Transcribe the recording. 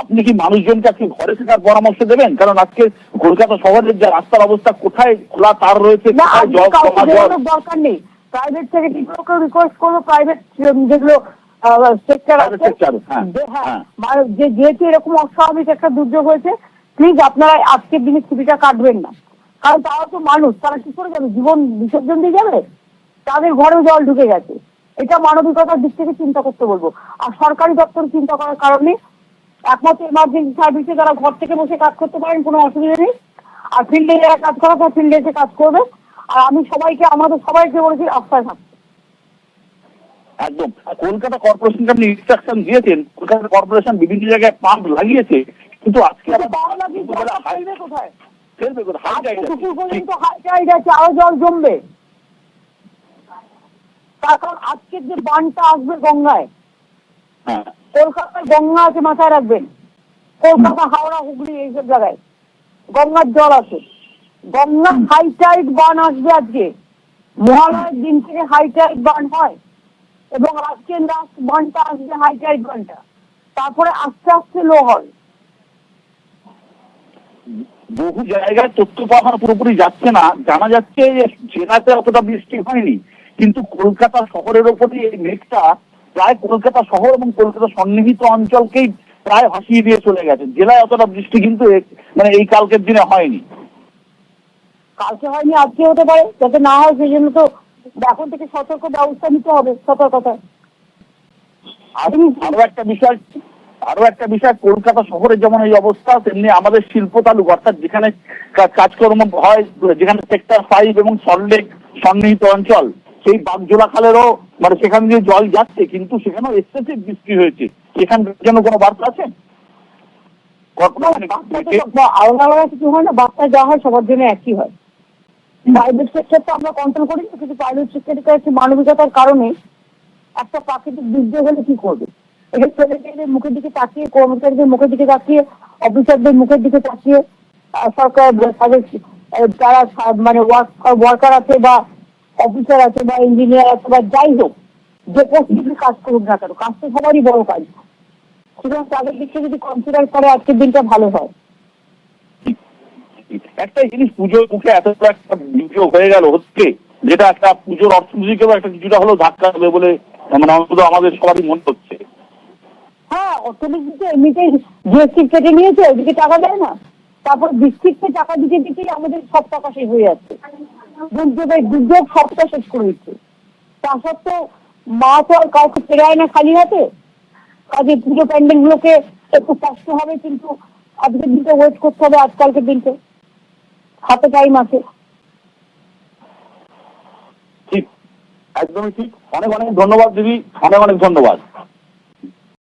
আপনি কি মানুষজনকে আজকে ঘরে থাকার পরামর্শ দেবেন? কারণ আজকে কলকাতা শহরের যে রাস্তার অবস্থা কোথায় খোলা তার রয়েছে দরকার নেই। প্রাইভেট সেক্রেটারিকে রিকোয়েস্ট করব প্রাইভেট যেগুলো সেক্টর আছে। হ্যাঁ, হ্যাঁ হ্যাঁ। মানে যে যেহেতু এরকম অস্বাভাবিক একটা দুর্যোগ হয়েছে প্লিজ আপনারা আজকের দিনে ছুটিটা কাটবেন না। কারণ তারা তো মানুষ তারা কি করে যাবে জীবন বিসর্জন দিয়ে যাবে? তাদের ঘরেও জল ঢুকে গেছে। এটা মানবিকতার দিক থেকে চিন্তা করতে বলব। আর সরকারি দপ্তর চিন্তা করার কারণে একমাত্র এমার্জেন্সি সার্ভিসে তারা ঘর থেকে বসে কাজ করতে পারেন কোনো অসুবিধা নেই। আর ফিল্ডে যারা কাজ করা তারা ফিল্ডে এসে কাজ করবে। আর আমি সবাইকে আমাদের সবাইকে বলেছি রাস্তায় থাকতে একদম। কলকাতা কর্পোরেশনকে আপনি ইনস্ট্রাকশন দিয়েছেন কলকাতা কর্পোরেশন বিভিন্ন জায়গায় পাম্প লাগিয়েছে কিন্তু আজকে হাই- ফেলবে কোথায়? আছে। দুপুর পর্যন্ত হাই টাইড আছে আরও জল জমবে। তার কারণ আজকের যে বানটা আসবে গঙ্গায় হ্যাঁ। কলকাতায় গঙ্গা আছে মাথায় রাখবেন। কলকাতা, হাওড়া, হুগলি এইসব জায়গায়। গঙ্গার জল আছে। গঙ্গা হাই টাইড বান আসবে আজকে। মহালয়ের দিন থেকে হাই টাইড বান হয় এবং আজকে লাস্ট বানটা আসবে হাই টাইড বানটা। তারপরে আস্তে আস্তে লো হয়। বহু জায়গায় তথ্য পাওয়া পুরোপুরি যাচ্ছে না। জানা যাচ্ছে যে জেলাতে অতটা বৃষ্টি হয়নি। কিন্তু কলকাতা শহরের ওপরে এই মেঘটা প্রায় কলকাতা শহর এবং কলকাতা সন্নিহিত অঞ্চলকেই প্রায় ভাসিয়ে দিয়ে চলে গেছে জেলায় অতটা বৃষ্টি কিন্তু মানে এই কালকের দিনে হয়নি। কালকে হয়নি আজকে হতে পারে। যাতে না হয় সেই জন্য তো এখন থেকে সতর্ক ব্যবস্থা নিতে হবে সতর্কতায়। আর একটা বিষয় আরও একটা বিষয় কলকাতা শহরে যেমন এই অবস্থা তেমনি আমাদের শিল্প তালুক অর্থাৎ যেখানে কাজকর্ম হয় যেখানে সেক্টর ফাইভ এবং সল্টলেক সন্নিহিত অঞ্চল সেই বাগজোলা খালেরও মানে সেখান দিয়ে জল যাচ্ছে, কিন্তু সেখানেও এক্সেসিভ বৃষ্টি হয়েছে। সেখান যেন কোনো বার্তা আছে? হয় না কিন্তু প্রাইভেট মানবিকতার একটা প্রাকৃতিক দুর্যোগ হলে কি করবে? মুখের দিকে তাকিয়ে, কর্মচারীদের মুখের দিকে অফিসারদের মুখের দিকে তাকিয়ে সরকার, তাদের যারা মানে ওয়ার্কার আছে বা অফিসার আছে বা ইঞ্জিনিয়ার আছে বা যাই হোক যে পোস্টে কাজ করুক না কেন কাজ তো সবারই বড় কাজ। সুতরাং তাদের দিক যদি কনসিডার করে আজকের দিনটা ভালো হয়। একটা জিনিস পুজোর মুখে এত একটা দুর্যোগ হয়ে গেল হচ্ছে যেটা একটা পুজোর অর্থনীতিকেও একটা কিছুটা হলেও ধাক্কা দেবে বলে মানে অন্তত আমাদের সবারই মনে হচ্ছে। হ্যাঁ অর্থনীতিতে এমনিতেই জিএসটি কেটে নিয়েছে ওদিকে টাকা দেয় না। তারপর ডিস্ট্রিক্টে টাকা দিতে দিতেই আমাদের সব টাকা শেষ হয়ে যাচ্ছে। দুর্যোগের দুর্যোগ সবটা শেষ করে দিচ্ছে। তা সত্ত্বেও মা তো আর কাউকে ফেরায় না খালি হাতে। কাজে পুজো প্যান্ডেল গুলোকে একটু কষ্ট হবে, কিন্তু আজকের দিনটা ওয়েট করতে হবে আজকালকের দিনকে। হাতে টাইম আছে। ঠিক। একদমই ঠিক। অনেক অনেক ধন্যবাদ দিদি। অনেক অনেক ধন্যবাদ।